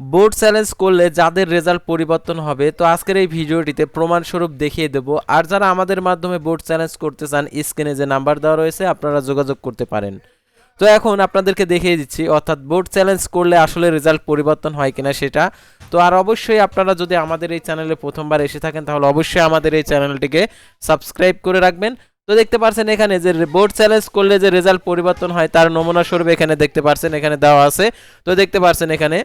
Board challenge করলে যাদের result পরিবর্তন হবে, তো আজকের এই ভিডিওটিতে প্রমাণস্বরূপ দেখিয়ে দেব। আর যারা আমাদের মাধ্যমে বোর্ড চ্যালেঞ্জ করতে চান, স্ক্রিনে যে নাম্বার দেওয়া রয়েছে, আপনারা যোগাযোগ করতে পারেন। তো এখন আপনাদেরকে দেখিয়ে দিচ্ছি, অর্থাৎ বোর্ড চ্যালেঞ্জ করলে আসলে রেজাল্ট পরিবর্তন হয় কিনা সেটা। তো আর অবশ্যই আপনারা যদি আমাদের এই চ্যানেলে প্রথমবার এসে থাকেন, তাহলে অবশ্যই আমাদের এই চ্যানেলটিকে সাবস্ক্রাইব করে রাখবেন। তো দেখতে পাচ্ছেন এখানে যে বোর্ড চ্যালেঞ্জ করলে যে রেজাল্ট পরিবর্তন হয়, তার নমুনা স্বরূপ এখানে দেখতে পাচ্ছেন এখানে দেওয়া আছে। তো দেখতে পাচ্ছেন এখানে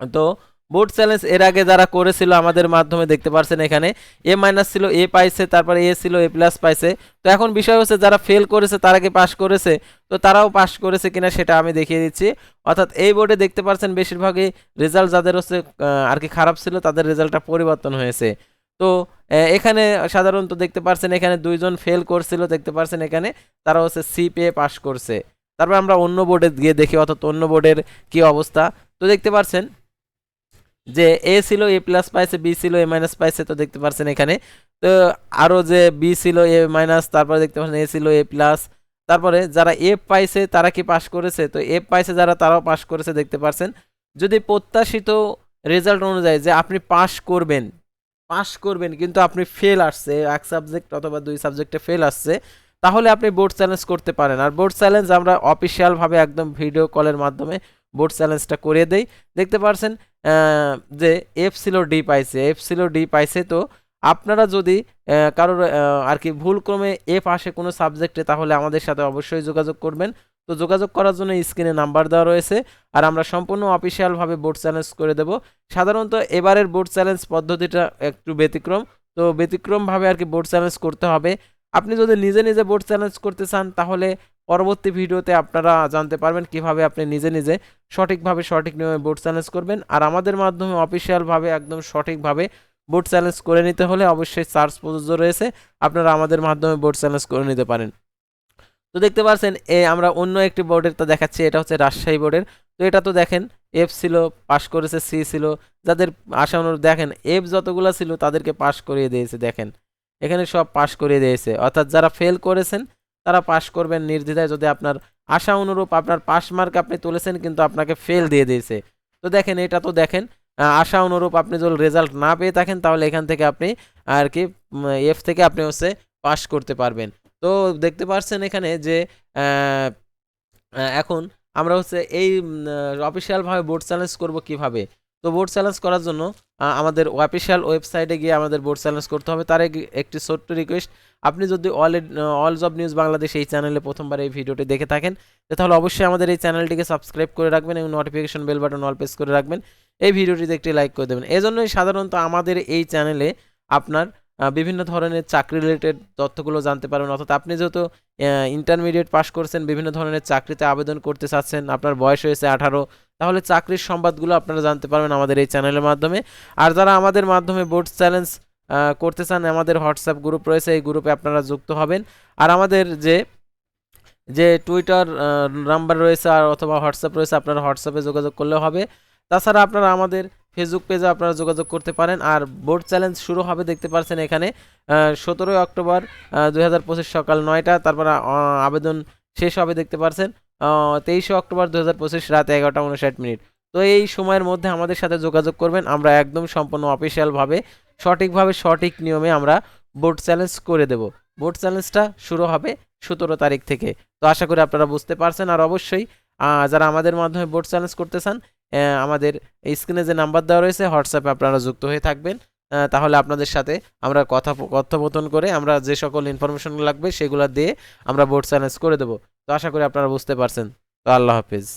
তো বোর্ড চ্যালেঞ্জ এর আগে যারা করেছিল আমাদের মাধ্যমে দেখতে পাচ্ছেন এখানে এ মাইনাস ছিল এ পাইছে, তারপরে এ ছিল এ প্লাস পাইছে। তো এখন বিষয় হচ্ছে যারা ফেল করেছে, তারা কি পাস করেছে, তো তারাও পাস করেছে কিনা সেটা আমি দেখিয়ে দিচ্ছি। অর্থাৎ এই বোর্ডে দেখতে পাচ্ছেন বেশিরভাগই রেজাল্ট যাদের হচ্ছে আর কি খারাপ ছিল, তাদের রেজাল্টটা পরিবর্তন হয়েছে। তো এখানে সাধারণত দেখতে পাচ্ছেন এখানে দুইজন ফেল করছিল, দেখতে পাচ্ছেন এখানে, তারা হচ্ছে সি পেয়ে পাস করছে। তারপর আমরা অন্য বোর্ডে গিয়ে দেখি, অর্থাৎ অন্য বোর্ডের কি অবস্থা। তো দেখতে পাচ্ছেন যে এ ছিল এ প্লাস পাইছে বি ছিল এ মাইনাস পাইছে, তো দেখতে পাচ্ছেন এখানে। তো আরও যে বি ছিল এ মাইনাস তারপরে দেখতে পাচ্ছেন এ ছিল এ প্লাস তারপরে যারা এফ পাইছে, তারা কি পাশ করেছে? তো এফ পাইছে যারা, তারাও পাশ করেছে, দেখতে পাচ্ছেন যদি প্রত্যাশিত রেজাল্ট অনুযায়ী যে আপনি পাশ করবেন পাস করবেন, কিন্তু আপনি ফেল আসছে, এক সাবজেক্ট অথবা দুই সাবজেক্টে ফেল আসছে, তাহলে আপনি বোর্ড চ্যালেঞ্জ করতে পারেন। আর বোর্ড চ্যালেঞ্জ আমরা অফিসিয়ালভাবে একদম ভিডিও কলের মাধ্যমে বোর্ড চ্যালেঞ্জটা করে দেই। দেখতে পাচ্ছেন আহ, যে এফ ছিল ডি পাইছে। এফ ছিল ডি পাইছে তো আপনারা যদি কারোর আর কি ভুলক্রমে এফ আসে কোনো সাবজেক্টে তাহলে আমাদের সাথে অবশ্যই যোগাযোগ করবেন। তো যোগাযোগ করার জন্য স্ক্রিনে নাম্বার দেওয়া রয়েছে আর আমরা সম্পূর্ণ অফিসিয়ালভাবে বোর্ড চ্যালেঞ্জ করে দেব। সাধারণত এবারের বোর্ড চ্যালেঞ্জ পদ্ধতিটা একটু ব্যতিক্রম। তো ব্যতিক্রমভাবে আর কি বোর্ড চ্যালেঞ্জ করতে হবে। আপনি যদি নিজে নিজে বোর্ড চ্যালেঞ্জ করতে চান তাহলে পরবর্তী ভিডিওতে আপনারা জানতে পারবেন কীভাবে আপনি নিজে নিজে সঠিকভাবে সঠিক নিয়মে বোর্ড চ্যালেঞ্জ করবেন। আর আমাদের মাধ্যমে অফিসিয়ালভাবে একদম সঠিকভাবে বোর্ড চ্যালেঞ্জ করে নিতে হলে অবশ্যই চার্জ প্রযোজ্য রয়েছে। আপনারা আমাদের মাধ্যমে বোর্ড চ্যালেঞ্জ করে নিতে পারেন। তো দেখতে পাচ্ছেন, এ আমরা অন্য একটি বোর্ডের তো দেখাচ্ছি, এটা হচ্ছে রাজশাহী বোর্ডের তো এটা তো দেখেন এফ ছিল পাশ করেছে সি ছিল। যাদের আশা অনুরূপ দেখেন এফ যতগুলো ছিল তাদেরকে পাশ করিয়ে দিয়েছে, দেখেন। এখানে সব পাশ করিয়ে দিয়েছে। অর্থাৎ যারা ফেল করেছেন তারা পাশ করবেন নির্দ্বিধায় যদি আপনার আশা অনুরূপ আপনার পাস মার্ক আপনি তুলেছেন কিন্তু আপনাকে ফেল দিয়ে দিয়েছে। তো দেখেন, এটা তো দেখেন আশা অনুরূপ আপনি যদি রেজাল্ট না পেয়ে থাকেন তাহলে এখান থেকে আপনি আর কি এফ থেকে আপনি হচ্ছে পাস করতে পারবেন। তো দেখতে পাচ্ছেন এখানে যে এখন আমরা হচ্ছে এই অফিসিয়ালভাবে বোর্ড চ্যালেঞ্জ করব কীভাবে? তো বোর্ড চ্যালেঞ্জ করার জন্য আমাদের অফিসিয়াল ওয়েবসাইটে গিয়ে আমাদের বোর্ড চ্যালেঞ্জ করতে হবে। তার একটি ছোট্ট রিকোয়েস্ট আপনি যদি all all job news Bangladesh এই চ্যানেলে প্রথমবার এই ভিডিওটি দেখে থাকেন তাহলে অবশ্যই আমাদের এই চ্যানেলটিকে সাবস্ক্রাইব করে রাখবেন এবং notification bell button all press করে রাখবেন। এই ভিডিওটিতে একটি লাইক করে দেবেন। এজন্যই সাধারণত আমাদের এই চ্যানেলে আপনার বিভিন্ন ধরনের চাকরি রিলেটেড তথ্যগুলো জানতে পারবেন। অর্থাৎ আপনি যেহেতু ইন্টারমিডিয়েট পাস করছেন, বিভিন্ন ধরনের চাকরিতে আবেদন করতে চাচ্ছেন, আপনার বয়স হয়েছে আঠারো, তাহলে চাকরির সংবাদগুলো আপনারা জানতে পারবেন আমাদের এই চ্যানেলের মাধ্যমে। আর যারা আমাদের মাধ্যমে বোর্ড চ্যালেঞ্জ করতে চান, আমাদের হোয়াটসঅ্যাপ গ্রুপ রয়েছে, এই গ্রুপে আপনারা যুক্ত হবেন। আর আমাদের যে যে টুইটার নাম্বার রয়েছে আর অথবা হোয়াটসঅ্যাপ রয়েছে, আপনারা হোয়াটসঅ্যাপে যোগাযোগ করলেও হবে। তাছাড়া আপনারা আমাদের ফেসবুক পেজে আপনারা যোগাযোগ করতে পারেন। আর বোর্ড চ্যালেঞ্জ শুরু হবে, দেখতে পাচ্ছেন এখানে সতেরোই অক্টোবর দুই হাজার পঁচিশ সকাল নয়টা, তারপর আবেদন শেষ হবে, দেখতে পাচ্ছেন তেইশে অক্টোবর দু হাজার পঁচিশ রাত এগারোটা উনষাট মিনিট। তো এই সময়ের মধ্যে আমাদের সাথে যোগাযোগ করবেন, আমরা একদম সম্পূর্ণ অফিসিয়ালভাবে সঠিকভাবে সঠিক নিয়মে আমরা বোর্ড চ্যালেঞ্জ করে দেব। বোর্ড চ্যালেঞ্জটা শুরু হবে সতেরো তারিখ থেকে। তো আশা করি আপনারা বুঝতে পারছেন, আর অবশ্যই যারা আমাদের মাধ্যমে বোর্ড চ্যালেঞ্জ করতে চান আমাদের স্ক্রিনে যে নাম্বার দেওয়া রয়েছে হোয়াটসঅ্যাপে আপনারা যুক্ত হয়ে থাকবেন। তাহলে আপনাদের সাথে আমরা কথা কথোপকথন করে আমরা যে সকল ইনফরমেশন লাগবে সেগুলো দিয়ে আমরা বোর্ড চ্যালেঞ্জ করে দেবো। তো আশা করি আপনারা বুঝতে পারছেন। তো আল্লাহ হাফিজ।